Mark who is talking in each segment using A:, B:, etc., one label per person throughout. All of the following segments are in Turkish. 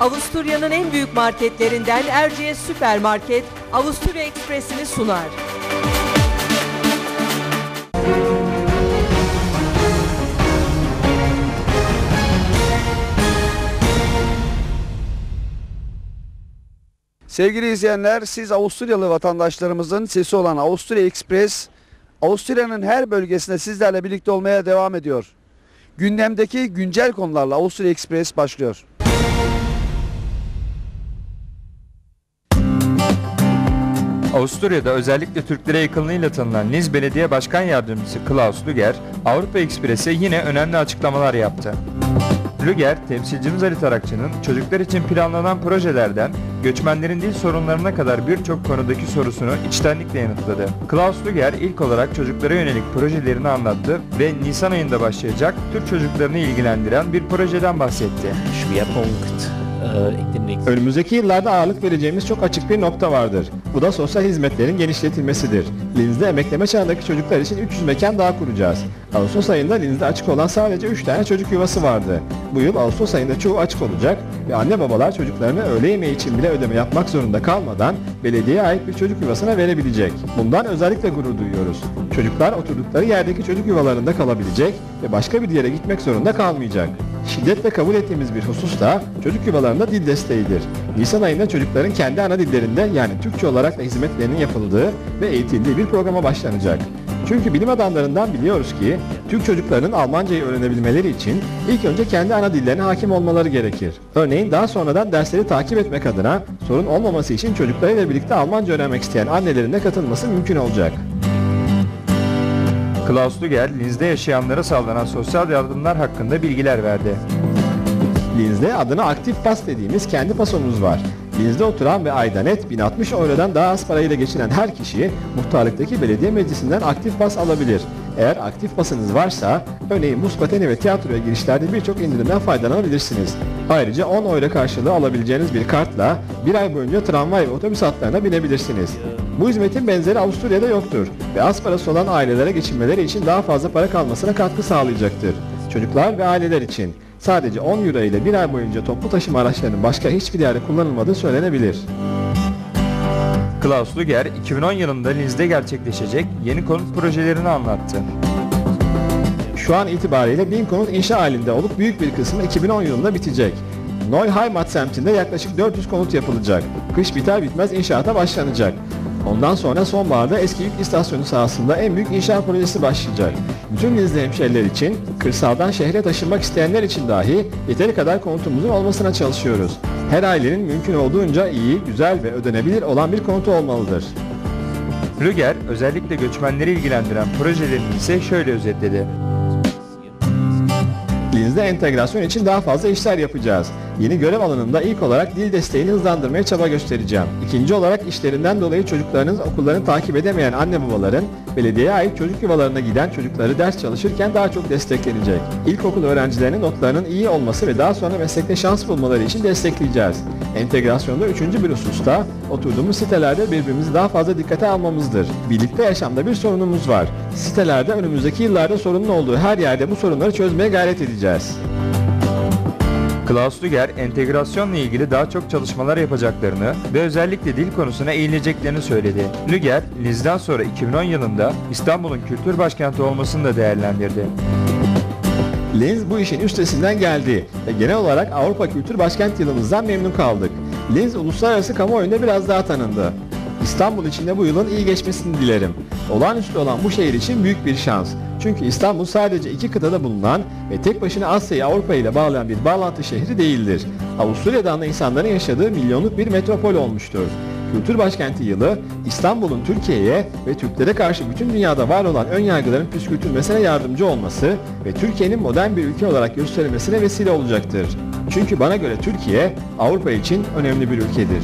A: Avusturya'nın en büyük marketlerinden Erciyes Süpermarket, Avusturya Ekspresi'ni sunar.
B: Sevgili izleyenler, siz Avusturyalı vatandaşlarımızın sesi olan Avusturya Express, Avusturya'nın her bölgesinde sizlerle birlikte olmaya devam ediyor. Gündemdeki güncel konularla Avusturya Express başlıyor.
C: Avusturya'da özellikle Türklere yakınlığıyla tanınan Niz Belediye Başkan Yardımcısı Klaus Luger, Avrupa Ekspres'e yine önemli açıklamalar yaptı. Luger, temsilcimiz Ali Tarakçı'nın çocuklar için planlanan projelerden göçmenlerin dil sorunlarına kadar birçok konudaki sorusunu içtenlikle yanıtladı. Klaus Luger ilk olarak çocuklara yönelik projelerini anlattı ve Nisan ayında başlayacak Türk çocuklarını ilgilendiren bir projeden bahsetti.
D: Schwerpunkt nächsten
E: Önümüzdeki yıllarda ağırlık vereceğimiz çok açık bir nokta vardır. Bu da sosyal hizmetlerin genişletilmesidir. Linz'de emekleme çağındaki çocuklar için 300 mekan daha kuracağız. Ağustos ayında Linz'de açık olan sadece 3 tane çocuk yuvası vardı. Bu yıl Ağustos ayında çoğu açık olacak ve anne babalar çocuklarını öğle yemeği için bile ödeme yapmak zorunda kalmadan belediyeye ait bir çocuk yuvasına verebilecek. Bundan özellikle gurur duyuyoruz. Çocuklar oturdukları yerdeki çocuk yuvalarında kalabilecek ve başka bir yere gitmek zorunda kalmayacak. Şiddetle kabul ettiğimiz bir husus da çocuk yuvalarında dil desteğidir. Nisan ayında çocukların kendi ana dillerinde yani Türkçe olarak da hizmetlerinin yapıldığı ve eğitildiği bir programa başlanacak. Çünkü bilim adamlarından biliyoruz ki Türk çocuklarının Almancayı öğrenebilmeleri için ilk önce kendi ana dillerine hakim olmaları gerekir. Örneğin daha sonradan dersleri takip etmek adına sorun olmaması için çocuklarıyla birlikte Almanca öğrenmek isteyen annelerin de katılması mümkün olacak.
C: Klaus Luger, Linz'de yaşayanlara sağlanan sosyal yardımlar hakkında bilgiler verdi.
E: Linz'de adına aktif pas dediğimiz kendi pasomuz var. Linz'de oturan ve ayda net 1060 eurodan daha az parayla geçinen her kişi muhtarlıktaki belediye meclisinden aktif pas alabilir. Eğer aktif pasınız varsa örneğin pateni ve tiyatroya girişlerde birçok indirimden faydalanabilirsiniz. Ayrıca 10 euro karşılığı alabileceğiniz bir kartla bir ay boyunca tramvay ve otobüs hatlarına binebilirsiniz. Bu hizmetin benzeri Avusturya'da yoktur ve az parası olan ailelere geçinmeleri için daha fazla para kalmasına katkı sağlayacaktır. Çocuklar ve aileler için sadece 10 euro ile bir ay boyunca toplu taşıma araçlarının başka hiçbir yerde kullanılmadığı söylenebilir.
C: Klaus Luger, 2010 yılında Linz'de gerçekleşecek yeni konut projelerini anlattı.
E: Şu an itibariyle 1000 konut inşa halinde olup büyük bir kısmı 2010 yılında bitecek. Neuheimat semtinde yaklaşık 400 konut yapılacak. Kış biter bitmez inşaata başlanacak. Ondan sonra sonbaharda eski yük istasyonu sahasında en büyük inşaat projesi başlayacak. Bütün Linzli hemşehriler için, kırsaldan şehre taşınmak isteyenler için dahi yeteri kadar konutumuzun olmasına çalışıyoruz. Her ailenin mümkün olduğunca iyi, güzel ve ödenebilir olan bir konutu olmalıdır.
C: Luger, özellikle göçmenleri ilgilendiren projelerini ise şöyle özetledi.
E: Linz'de entegrasyon için daha fazla işler yapacağız. Yeni görev alanında ilk olarak dil desteğini hızlandırmaya çaba göstereceğim. İkinci olarak işlerinden dolayı çocuklarınız okullarını takip edemeyen anne babaların belediyeye ait çocuk yuvalarına giden çocukları ders çalışırken daha çok desteklenecek. İlkokul öğrencilerinin notlarının iyi olması ve daha sonra meslekte şans bulmaları için destekleyeceğiz. Entegrasyonda üçüncü bir hususta oturduğumuz sitelerde birbirimizi daha fazla dikkate almamızdır. Birlikte yaşamda bir sorunumuz var. Sitelerde önümüzdeki yıllarda sorunun olduğu her yerde bu sorunları çözmeye gayret edeceğiz.
C: Klaus Luger, entegrasyonla ilgili daha çok çalışmalar yapacaklarını ve özellikle dil konusuna eğileceklerini söyledi. Luger, Linz'den sonra 2010 yılında İstanbul'un kültür başkenti olmasını da değerlendirdi.
E: Linz bu işin üstesinden geldi ve genel olarak Avrupa Kültür Başkent yılımızdan memnun kaldık. Linz uluslararası kamuoyunda biraz daha tanındı. İstanbul için de bu yılın iyi geçmesini dilerim. Olağanüstü olan bu şehir için büyük bir şans. Çünkü İstanbul sadece iki kıtada bulunan ve tek başına Asya'yı Avrupa ile bağlayan bir bağlantı şehri değildir. Avusturya'dan da insanların yaşadığı milyonluk bir metropol olmuştur. Kültür Başkenti yılı İstanbul'un Türkiye'ye ve Türklere karşı bütün dünyada var olan ön yargıların püskürtülmesine yardımcı olması ve Türkiye'nin modern bir ülke olarak gösterilmesine vesile olacaktır. Çünkü bana göre Türkiye Avrupa için önemli bir ülkedir.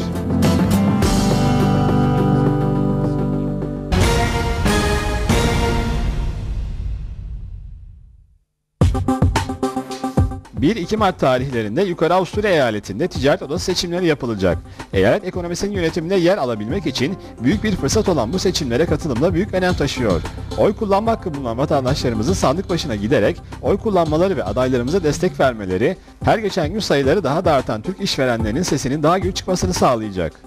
E: 1-2 Mart tarihlerinde Yukarı Avusturya eyaletinde ticaret odası seçimleri yapılacak. Eyalet ekonomisinin yönetiminde yer alabilmek için büyük bir fırsat olan bu seçimlere katılımda büyük önem taşıyor. Oy kullanma hakkı bulunan vatandaşlarımızın sandık başına giderek oy kullanmaları ve adaylarımıza destek vermeleri her geçen gün sayıları daha da artan Türk işverenlerinin sesinin daha gür çıkmasını sağlayacak.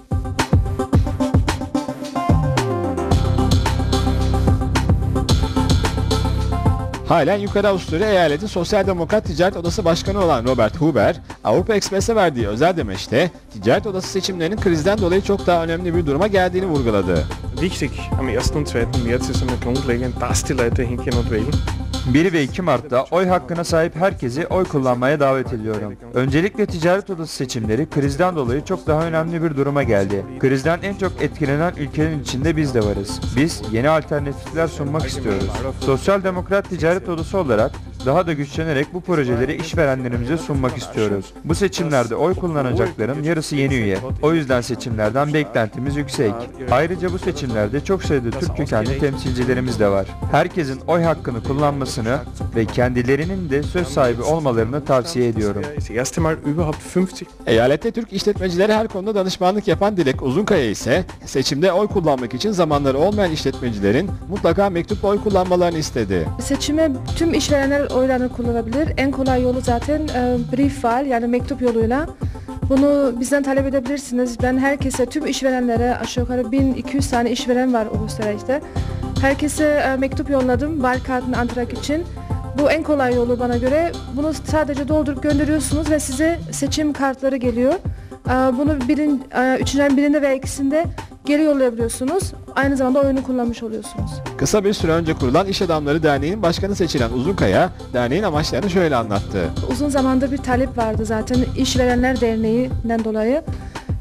E: Halen Yukarı Avusturya Eyaleti Sosyal Demokrat Ticaret Odası Başkanı olan Robert Huber, Avrupa Ekspres'e verdiği özel demeçte ticaret odası seçimlerinin krizden dolayı çok daha önemli bir duruma geldiğini vurguladı.
F: Wichtig am 1. und 2. März ist einmal grundlegend, dass die Leute hingehen und wählen.
C: 1 ve 2 Mart'ta oy hakkına sahip herkesi oy kullanmaya davet ediyorum. Öncelikle ticaret odası seçimleri krizden dolayı çok daha önemli bir duruma geldi. Krizden en çok etkilenen ülkenin içinde biz de varız. Biz yeni alternatifler sunmak istiyoruz. Sosyal Demokrat Ticaret Odası olarak daha da güçlenerek bu projeleri işverenlerimize sunmak istiyoruz. Bu seçimlerde oy kullanacakların yarısı yeni üye. O yüzden seçimlerden beklentimiz yüksek. Ayrıca bu seçimlerde çok sayıda Türk kökenli temsilcilerimiz de var. Herkesin oy hakkını kullanmasını ve kendilerinin de söz sahibi olmalarını tavsiye ediyorum.
F: Das erste Mal überhaupt 50
E: Eyalette Türk işletmecilere her konuda danışmanlık yapan Dilek Uzunkaya ise seçimde oy kullanmak için zamanları olmayan işletmecilerin mutlaka mektupla oy kullanmalarını istedi.
G: Seçime tüm işverenler oylarını kullanabilir. En kolay yolu zaten e, briefwahl yani mektup yoluyla. Bunu bizden talep edebilirsiniz. Ben herkese, tüm işverenlere aşağı yukarı 1200 tane işveren var Österreich'te. Herkese e, mektup yolladım Wahlkarten Antrag için. Bu en kolay yolu bana göre. Bunu sadece doldurup gönderiyorsunuz ve size seçim kartları geliyor. E, Bunu birin, e, üçüncü birinde veya ikisinde geri yollayabiliyorsunuz. Aynı zamanda oyunu kullanmış oluyorsunuz.
E: Kısa bir süre önce kurulan İş Adamları Derneği'nin başkanı seçilen Uzunkaya, derneğin amaçlarını şöyle anlattı.
G: Uzun zamandır bir talep vardı zaten İşverenler Derneği'nden dolayı.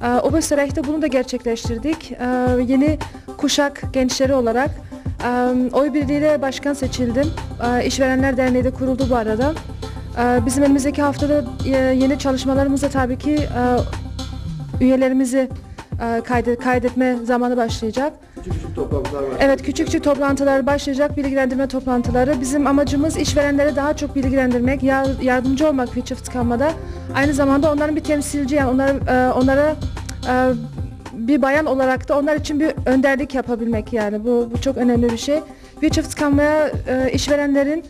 G: Ee, Oberösterreich'te bunu da gerçekleştirdik. Ee, yeni kuşak gençleri olarak e, oy birliğiyle başkan seçildim. Ee, İşverenler Derneği de kuruldu bu arada. Ee, bizim önümüzdeki haftada e, yeni çalışmalarımızda tabii ki e, üyelerimizi kaydet, kaydetme zamanı başlayacak. Evet küçük küçük toplantılar başlayacak bilgilendirme toplantıları. Bizim amacımız işverenlere daha çok bilgilendirmek, yar- yardımcı olmak Wirtschaftskammer'da. Aynı zamanda onların bir temsilci yani onlara, e, onlara e, bir bayan olarak da onlar için bir önderlik yapabilmek yani bu, bu çok önemli bir şey. Wirtschaftskammer'a e, işverenlerin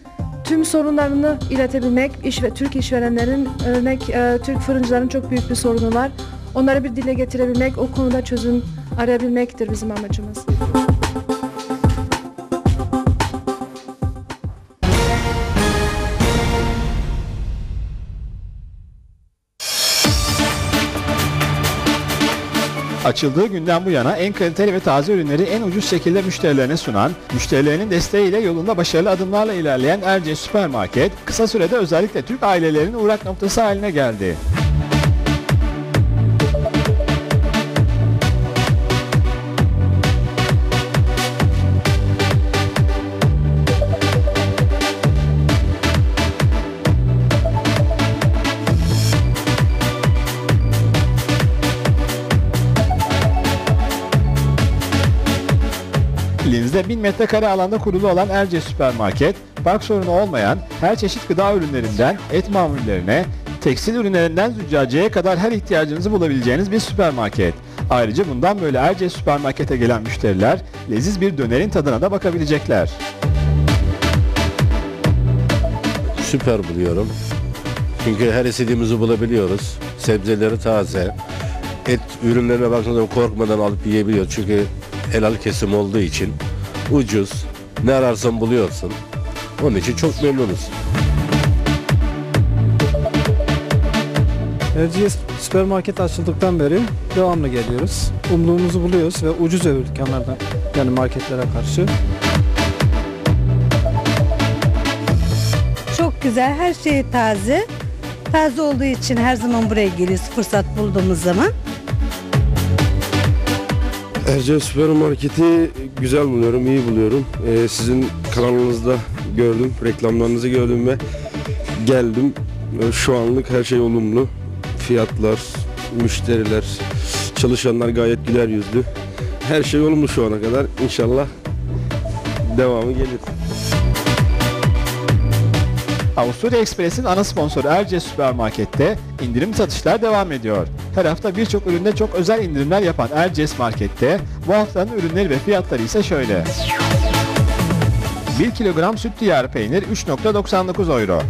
G: tüm sorunlarını iletebilmek, iş ve Türk işverenlerin örnek e, Türk fırıncıların çok büyük bir sorunu var. Onları bir dile getirebilmek, o konuda çözüm arayabilmektir bizim amacımız.
E: Açıldığı günden bu yana en kaliteli ve taze ürünleri en ucuz şekilde müşterilerine sunan, müşterilerinin desteğiyle yolunda başarılı adımlarla ilerleyen Erciyes Süpermarket, kısa sürede özellikle Türk ailelerin uğrak noktası haline geldi. Linz'de 1000 metrekare alanda kurulu olan Erciyes Süpermarket, park sorunu olmayan her çeşit gıda ürünlerinden et mamullerine, tekstil ürünlerinden züccaciyeye kadar her ihtiyacınızı bulabileceğiniz bir süpermarket. Ayrıca bundan böyle Erciyes Süpermarket'e gelen müşteriler leziz bir dönerin tadına da bakabilecekler.
H: süper buluyorum. Çünkü her istediğimizi bulabiliyoruz. Sebzeleri taze. Et ürünlerine baktığınız zaman korkmadan alıp yiyebiliyoruz. Çünkü helal kesim olduğu için ucuz. Ne ararsan buluyorsun. Onun için çok memnunuz.
I: Erciyes süpermarket açıldıktan beri devamlı geliyoruz. Umduğumuzu buluyoruz ve ucuz öbür dükkanlardan yani marketlere karşı.
J: Çok güzel, her şey taze. Taze olduğu için her zaman buraya geliyoruz fırsat bulduğumuz zaman.
K: Erciyes Süpermarket'i güzel buluyorum, iyi buluyorum. Ee, sizin kanalınızda gördüm, reklamlarınızı gördüm ve geldim. Ee, Şu anlık her şey olumlu. Fiyatlar, müşteriler, çalışanlar gayet güler yüzlü. Her şey olumlu şu ana kadar. İnşallah devamı gelir.
E: Avusturya Ekspres'in ana sponsoru Erciyes Süpermarket'te indirim satışlar devam ediyor. Her hafta birçok üründe çok özel indirimler yapan Erciyes Market'te bu haftanın ürünleri ve fiyatları ise şöyle. 1 kilogram süt diyarı peynir 3.99 euro.